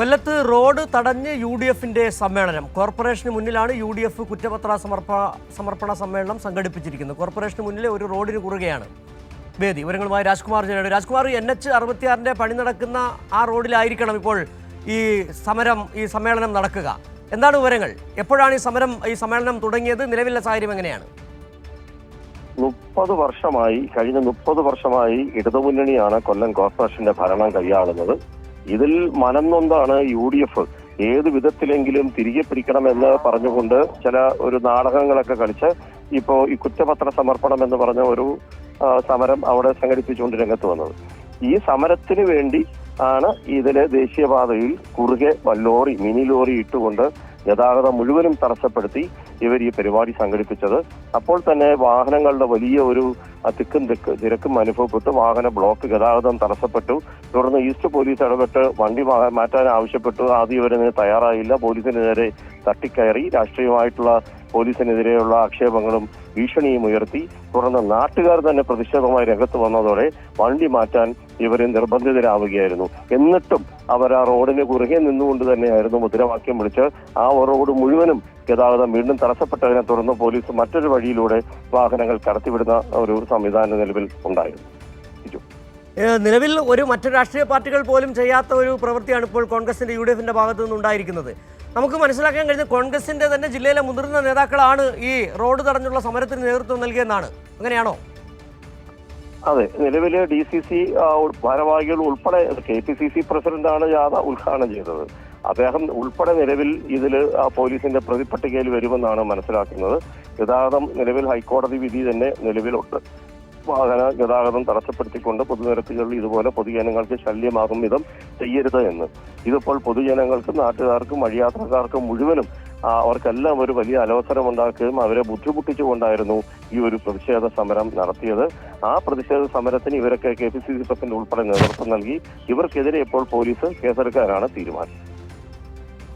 കൊല്ലത്ത് റോഡ് തടഞ്ഞ് U D എഫിന്റെ സമ്മേളനം. കോർപ്പറേഷന് മുന്നിലാണ് യു ഡി എഫ് കുറ്റപത്ര സമർപ്പ സമർപ്പണ സമ്മേളനം സംഘടിപ്പിച്ചിരിക്കുന്നത്. കോർപ്പറേഷന് മുന്നിലെ ഒരു റോഡിന് കുറുകയാണ് വേദി. വിവരങ്ങളുമായി രാജ്കുമാർ ജനയുടെ രാജ്കുമാർ എൻ എച്ച് അറുപത്തിയാറിന്റെ പണി നടക്കുന്ന ആ റോഡിലായിരിക്കണം ഇപ്പോൾ ഈ സമരം ഈ സമ്മേളനം നടക്കുക. എന്താണ് വിവരങ്ങൾ? എപ്പോഴാണ് ഈ സമരം ഈ സമ്മേളനം തുടങ്ങിയത്? നിലവിലെ സാഹചര്യം എങ്ങനെയാണ്? മുപ്പത് വർഷമായി കഴിഞ്ഞ മുപ്പത് വർഷമായി ഇടതുമുന്നണിയാണ് കൊല്ലം കോർപ്പറേഷന്റെ ഭരണം കൈയാളുന്നത്. ഇതിൽ മനം നൊന്താണ് യു ഡി എഫ്. ഏത് വിധത്തിലെങ്കിലും തിരികെ പിടിക്കണമെന്ന് പറഞ്ഞുകൊണ്ട് ചില ഒരു നാടകങ്ങളൊക്കെ കളിച്ച് ഇപ്പോ ഈ കുറ്റപത്ര സമർപ്പണം എന്ന് പറഞ്ഞ ഒരു സമരം അവിടെ സംഘടിപ്പിച്ചുകൊണ്ട് രംഗത്ത് വന്നത്. ഈ സമരത്തിന് വേണ്ടി ആണ് ഇതിലെ ദേശീയപാതയിൽ കുറുകെ ലോറി മിനി ലോറി ഇട്ടുകൊണ്ട് ഗതാഗതം മുഴുവനും തടസ്സപ്പെടുത്തി. ഇവർ ഈ പരിപാടി സംഘടിപ്പിച്ചത്. അപ്പോൾ തന്നെ വാഹനങ്ങളുടെ വലിയ ഒരു തിക്കും തിക്ക് തിരക്കും അനുഭവപ്പെട്ടു. വാഹന ബ്ലോക്ക് ഗതാഗതം തടസ്സപ്പെട്ടു. തുടർന്ന് ഈസ്റ്റ് പോലീസ് ഇടപെട്ട് വണ്ടി മാറ്റാൻ ആവശ്യപ്പെട്ടു. ആദ്യം ഇവരതിന് തയ്യാറായില്ല. പോലീസിന് നേരെ തട്ടിക്കയറി. രാഷ്ട്രീയമായിട്ടുള്ള പോലീസിനെതിരെയുള്ള ആക്ഷേപങ്ങളും ഭീഷണിയും ഉയർത്തി തുടർന്ന് നാട്ടുകാർ തന്നെ പ്രതിഷേധമായി രംഗത്ത് വന്നതോടെ വണ്ടി മാറ്റാൻ ഇവർ നിർബന്ധിതരാവുകയായിരുന്നു. എന്നിട്ടും അവർ ആ റോഡിന് കുറുകെ നിന്നുകൊണ്ട് തന്നെയായിരുന്നു മുദ്രാവാക്യം വിളിച്ച് ആ റോഡ് മുഴുവനും ഗതാഗതം വീണ്ടും തടസ്സപ്പെട്ടതിനെ തുടർന്ന് പോലീസ് മറ്റൊരു വഴിയിലൂടെ വാഹനങ്ങൾ കടത്തിവിടുന്ന ഒരു സംവിധാനം നിലവിൽ ഉണ്ടായിരുന്നു. നിലവിൽ ഒരു മറ്റു രാഷ്ട്രീയ പാർട്ടികൾ പോലും ചെയ്യാത്ത ഒരു പ്രവൃത്തിയാണ് ഇപ്പോൾ കോൺഗ്രസിന്റെ യു ഡി എഫിന്റെ ഭാഗത്തു നിന്നുണ്ടായിരിക്കുന്നത്. നമുക്ക് മനസ്സിലാക്കാൻ കഴിഞ്ഞ കോൺഗ്രസിന്റെ തന്നെ ജില്ലയിലെ മുതിർന്ന നേതാക്കളാണ് ഈ റോഡ് തടഞ്ഞുള്ള സമരത്തിന് നേതൃത്വം നൽകിയെന്നാണ്. അങ്ങനെയാണോ? അതെ നിലവിൽ ഡി സി സി ഭാരവാഹികൾ ഉൾപ്പെടെ കെ പി സി സി പ്രസിഡന്റാണ് ജാഥ ഉദ്ഘാടനം ചെയ്തത്. അദ്ദേഹം ഉൾപ്പെടെ നിലവിൽ ഇതിൽ പോലീസിന്റെ പ്രതിപട്ടികയിൽ വരുമെന്നാണ് മനസ്സിലാക്കുന്നത്. ഗതാഗതം നിലവിൽ ഹൈക്കോടതി വിധി തന്നെ നിലവിലുണ്ട്. വാഹന ഗതാഗതം തടസ്സപ്പെടുത്തിക്കൊണ്ട് പൊതുനിരത്തുകളിൽ ഇതുപോലെ പൊതുജനങ്ങൾക്ക് ശല്യമാകും വിധം ചെയ്യരുത് എന്ന്. ഇതിപ്പോൾ പൊതുജനങ്ങൾക്കും നാട്ടുകാർക്കും വഴിയാത്രക്കാർക്കും മുഴുവനും അവർക്കെല്ലാം ഒരു വലിയ അലോസരം ഉണ്ടാക്കുകയും അവരെ ബുദ്ധിമുട്ടിച്ചുകൊണ്ടായിരുന്നു ഈ ഒരു പ്രതിഷേധ സമരം നടത്തിയത്. ആ പ്രതിഷേധ സമരത്തിന് ഇവരൊക്കെ K P C C president ഉൾപ്പെടെ നേതൃത്വം നൽകി. ഇവർക്കെതിരെ ഇപ്പോൾ പോലീസ് കേസെടുക്കാനാണ് തീരുമാനം.